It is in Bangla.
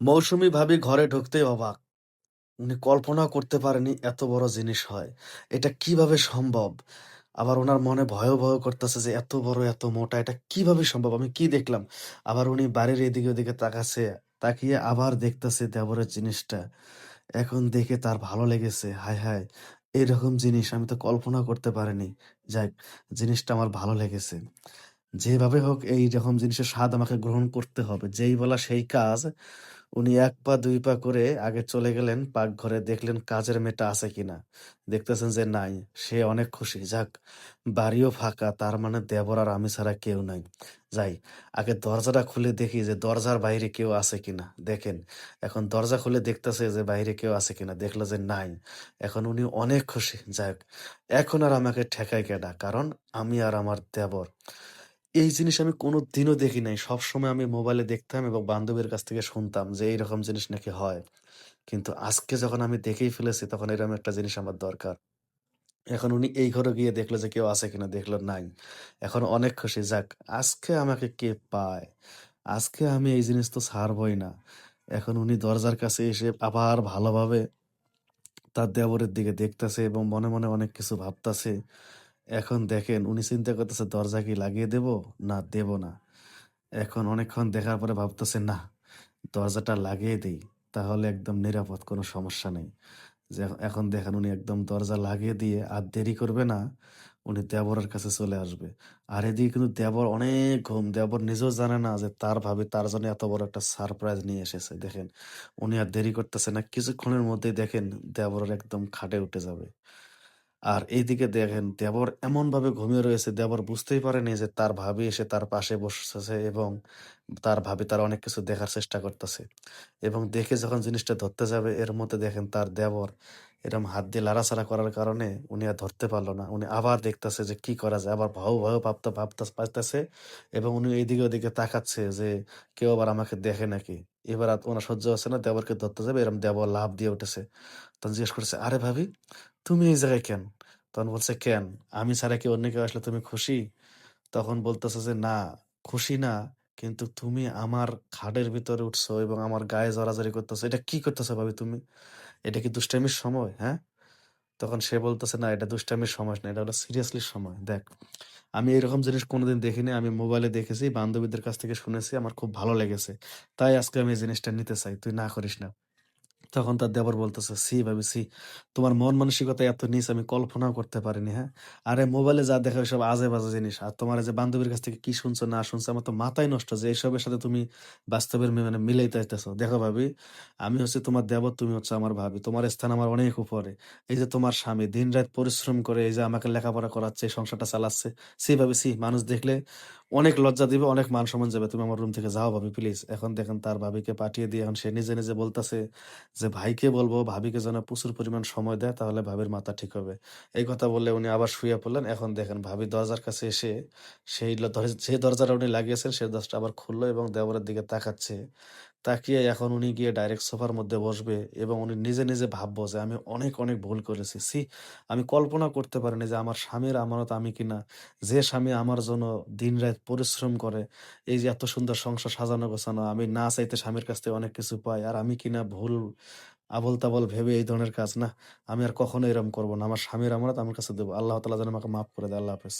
মৌসুমী ভাবি ঘরে ঢুকতেই অবাক। উনি কল্পনাও করতে পারেনি এত বড় জিনিস হয়। এটা কীভাবে সম্ভব? আবার উনার মনে ভয়ও, ভয়ও করতেছে যে এত বড়, এত মোটা এটা কীভাবে সম্ভব? আমি কি দেখলাম? আবার উনি বাড়ির এদিকে ওদিকে তাকাচ্ছে। তাকিয়ে আবার দেখতেছে দেবরের জিনিসটা। এখন দেখে তার ভালো লেগেছে। হায়, হায়! এরকম জিনিস আমি তো কল্পনা করতে পারিনি। যাক, জিনিসটা আমার ভালো লেগেছে। যেভাবে হোক এই রকম জিনিসের স্বাদ আমাকে গ্রহণ করতে হবে। যেই বলা সেই কাজ। উনি এক পা, দুই পা করে আগে চলে গেলেন, পাকঘরে দেখলেন কাজের মেয়েটা আছে কিনা। দেখতেছেন যে নাই। সে অনেক খুশি। যাক, বাড়িও ফাঁকা, তার মানে দেবর আর আমি ছাড়া কেউ নাই। যাই, আগে দরজাটা খুলে দেখি যে দরজার বাইরে কেউ আছে কিনা। দেখেন, এখন দরজা খুলে দেখতেছে যে বাইরে কেউ আছে কিনা। দেখল যে নাই। এখন উনি অনেক খুশি। যাক এখন আর আমাকে ঠেকায় কেনা কারণ আমি আর আমার দেবর। এই জিনিস আমি কোনো দিনও দেখি নাই। সবসময় আমি মোবাইলে দেখতাম এবং বান্ধবীর কাছ থেকে শুনতাম যে এইরকম জিনিস নাকি হয়। কিন্তু আজকে যখন আমি দেখেই ফেলেছি তখন এরকম একটা জিনিস আমার দরকার। এখন উনি এই ঘরে গিয়ে দেখল যে কেউ আছে কিনা, দেখল নাই। এখন অনেক খুশি যাক আজকে আমাকে কে পায়? আজকে আমি এই জিনিস তো ছাড়বই না। এখন উনি দরজার কাছে এসে আবার ভালোভাবে তার দেবরের দিকে দেখতেছে এবং মনে, মনে অনেক কিছু ভাবতাছে। এখন দেখেন, উনি চিন্তা করতেছে, দরজা কি লাগিয়ে দেব? না দেব না। এখন অনেকক্ষণ দেখার পরে ভাবতেছে, না, দরজাটা লাগিয়ে দেই। তাহলে একদম নিরাপদ, কোনো সমস্যা নেই। যে এখন দেখেন, উনি একদম দরজা লাগিয়ে দিয়ে আর দেরি করবে না। উনি দেবরের কাছে চলে আসবে। আর এদিকে কিন্তু দেবর অনেক ঘুম। দেবর নিজেও জানে না যে তার ভাবে তার জন্য এত বড় একটা সারপ্রাইজ নিয়ে এসেছে। দেখেন উনি আর দেরি করতেছে না। কিছুক্ষণের মধ্যেই দেখেন, দেবরের একদম খাটে উঠে যাবে। আর এইদিকে দেখেন দেবর এমনভাবে ঘুমিয়ে রয়েছে দেবর বুঝতেই পারেনি যে তার ভাবি এসে তার পাশে বসেছে এবং তার ভাবি তার অনেক কিছু দেখার চেষ্টা করতেছে। এবং দেখে যখন জিনিসটা ধরতে যাবে এর মধ্যে দেখেন তার দেবর এরকম হাত দিয়ে লাড়াচাড়া করার কারণে উনি আর ধরতে পারল না। উনি আবার দেখতেছে যে কি করা যায়। আবার ভয়ও, ভয়ও ভাবতে ভাবতে পারতেছে এবং উনি এইদিকে ওদিকে তাকাচ্ছে যে কেউ আবার আমাকে দেখে নাকি। এবার ওনার সহ্য হচ্ছে না দেবরকে ধরতে যাবে এরকম দেবর লাফ দিয়ে উঠেছে। তখন জিজ্ঞেস করছে, "আরে ভাবি তুমি এই জায়গায় কেন?" তখন বলছে, "কেন? আমি ছাড়া কি অন্য কেউ আসলে তুমি খুশি?" তখন বলতেছে যে, "না, খুশি না। কিন্তু তুমি আমার খাটের ভিতরে উঠছো এবং আমার গায়ে জড়াজড়ি করতেছো। এটা কি করতেছো ভাবি তুমি? এটা কি দুষ্টামির সময়, হ্যাঁ?" তখন সে বলতেছে, "না, এটা দুষ্টামির সময় না। এটা হলো সিরিয়াসলি সময়। দেখ, আমি এরকম জিনিস কোনোদিন দেখিনি। আমি মোবাইলে দেখেছি, বান্ধবীদের কাছ থেকে শুনেছি। আমার খুব ভালো লেগেছে। তাই আজকে আমি এই জিনিসটা নিতে চাই। তুই না করিস না।" তখন তার দেবর বলতেছে, "ছি ভাবি ছি। তোমার মন মানসিকতা এত নিচ আমি কল্পনাও করতে পারিনি, হ্যাঁ? আরে মোবাইলে যা দেখা ওইসব আজে-বাজে জিনিস। আর তোমার যে বান্ধবীর কাছ থেকে কি শুনছো না শুনছো আমার তো মাথাই নষ্ট যে এসবের সাথে তুমি বাস্তবের মানে মিলাইতে চাইতেছো। দেখো ভাবি, আমি হচ্ছি তোমার দেবর, তুমি হচ্ছে আমার ভাবি। তোমার স্থান আমার অনেক উপরে। এই যে তোমার স্বামী দিনরাত পরিশ্রম করে এই যে আমাকে লেখাপড়া করাচ্ছে, সংসারটা চালাচ্ছে। সি ভাবি ছি। মানুষ দেখলে অনেক লজ্জা দিবে, অনেক মান-সম্মান যাবে। তুমি আমার রুম থেকে যাও ভাবি প্লিজ।" এখন দেখেন তার ভাবিকে পাঠিয়ে দিয়ে এখন সে নিজে, নিজে বলতেছে যে, "ভাইকে বলব ভাবিকে যেন প্রচুর পরিমাণ সময় দেয় তাহলে ভাবির মাথা ঠিক হবে।" এই কথা বললে উনি আবার শুয়ে পড়লেন। এখন দেখেন ভাবি দরজার কাছে এসে সেই যে দরজাটা উনি লাগিয়েছেন সেই দরজাটা আবার খুললো এবং দেবরের দিকে তাকাচ্ছে। তাকিয়ে এখন উনি গিয়ে ডাইরেক্ট সোফার মধ্যে বসবে এবং উনি নিজে, নিজে ভাববো যে, "আমি অনেক, অনেক ভুল করেছি। ছি! আমি কল্পনা করতে পারিনি যে আমার স্বামীর আমানত আমি কিনা। যে স্বামী আমার জন্য দিনরাত পরিশ্রম করে, এই যে এত সুন্দর সংসার সাজানো গোছানো, আমি না চাইতে স্বামীর কাছ থেকে অনেক কিছু পাই। আর আমি কিনা ভুল আবোল-তাবোল ভেবে এই ধরনের কাজ না। আমি আর কখনো এরকম করব না। আমার স্বামীর আমানত আমার কাছে দেবো আল্লাহ তালা যেন আমাকে মাফ করে দেয়। আল্লাহ হাফেজ।